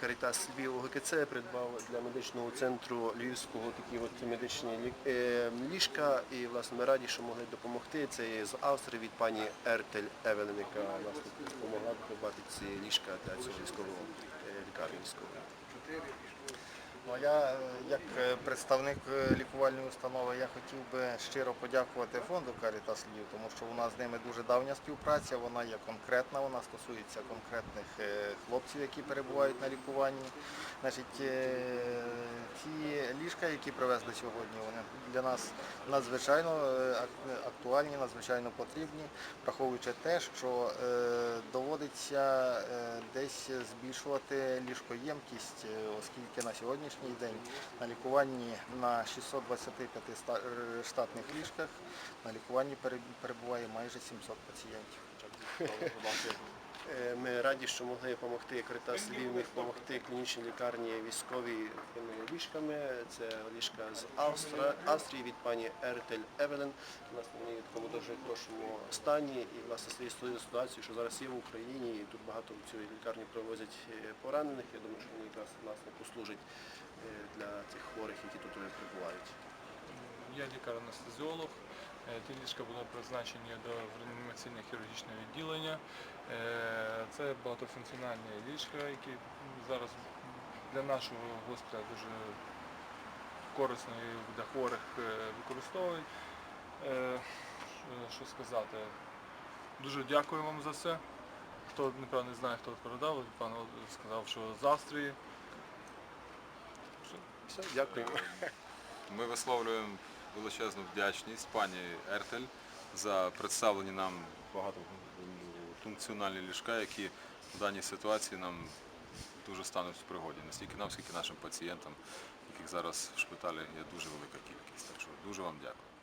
Карітас Львів ОГКЦ придбав для медичного центру Львівського такі от медичні е, ліжка. І власне ми раді, що могли допомогти. Це є з Австрії від пані Ертель Евелен, яка власне допомогла придбати ці ліжка для цього військового е, лікарні військової. Ну, я, е, як е, представник е, лікувальної установи, я хотів би щиро подякувати фонду Caritas Львів, тому що у нас з ними дуже давня співпраця, вона є конкретна, вона стосується конкретних хлопців, які перебувають на лікуванні. Значить, ці ліжка, які привезли сьогодні, вони для нас надзвичайно актуальні, надзвичайно потрібні, враховуючи те, що доводиться десь збільшувати ліжкоємкість, оскільки на сьогоднішній день на лікуванні на 625 е, штатних ліжках на лікуванні перебуває майже 700 пацієнтів. Е, Ми раді, що могли допомогти Каритас Львів, міг допомогти клінічній лікарні військовій ліжками. Це ліжка з Австра... Австрії від пані Ертель Евелен. Власне, вони в такому дуже хорошому стані. І власне своєю стою ситуацію, що зараз є в Україні, і тут багато в цій лікарні привозять е, поранених. Я думаю, що вони якраз власне послужать для цих хворих, які тут е, перебувають. Я лікар-анестезіолог. Е, Ті ліжка були призначені до реанімаційне хірургічне відділення. Е, Це багатофункціональні ліжка, які зараз для нашого госпіталя дуже корисно і для хворих е, використовують. Е, що- сказати? Дуже дякую вам за це. Хто напевно не знає, хто передав, пан сказав, що з Австрії. Все, дякуємо. Ми висловлюємо величезну вдячність пані Ертель за представлені нам багатофункціональні ліжка, які в даній ситуації нам дуже стануть в пригоді. Настільки нам, скільки нашим пацієнтам, яких зараз в шпиталі є дуже велика кількість. Так що дуже вам дякую.